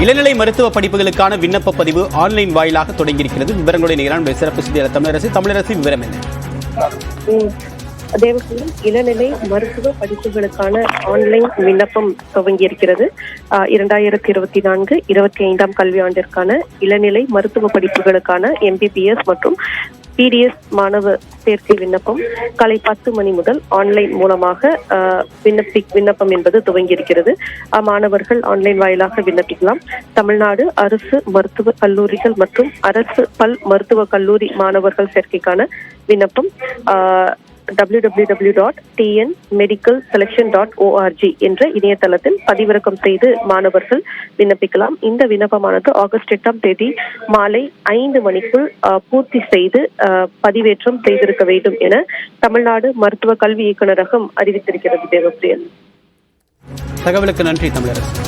இளநிலை மருத்துவ படிப்புகளுக்கான விண்ணப்ப பதிவு ஆன்லைன் வாயிலாக தொடங்கியிருக்கிறது. விவரங்களுடைய நிகரான சிறப்பு செய்தியாளர் தமிழரசு. தமிழரசு விவரம் என்ன? தேவசூரில் இளநிலை மருத்துவ படிப்புகளுக்கான ஆன்லைன் விண்ணப்பம் துவங்கியிருக்கிறது. ஆஹ் இரண்டாயிரத்தி இருபத்தி நான்கு இருபத்தி ஐந்தாம் கல்வியாண்டிற்கான இளநிலை மருத்துவ படிப்புகளுக்கான எம்பிபிஎஸ் மற்றும் பிடிஎஸ் மாணவ சேர்க்கை விண்ணப்பம் காலை பத்து மணி முதல் ஆன்லைன் மூலமாக ஆஹ், விண்ணப்பி விண்ணப்பம் என்பது துவங்கியிருக்கிறது. மாணவர்கள் ஆன்லைன் வாயிலாக விண்ணப்பிக்கலாம். தமிழ்நாடு அரசு மருத்துவ கல்லூரிகள் மற்றும் அரசு பல் மருத்துவ கல்லூரி மாணவர்கள் சேர்க்கைக்கான விண்ணப்பம் W W W dot TN medical selection dot ORG என்ற இணையதளத்தில் பதிவிறக்கம் செய்து மாணவர்கள் விண்ணப்பிக்கலாம். இந்த விண்ணப்பமானது ஆகஸ்ட் எட்டாம் தேதி மாலை ஐந்து மணிக்குள் ஆஹ், பூர்த்தி செய்து ஆஹ், பதிவேற்றம் செய்திருக்க வேண்டும் என தமிழ்நாடு மருத்துவ கல்வி இயக்குநரகம் அறிவித்திருக்கிறது தேவப்பிரியன். தகவலுக்கு நன்றி தமிழரசு.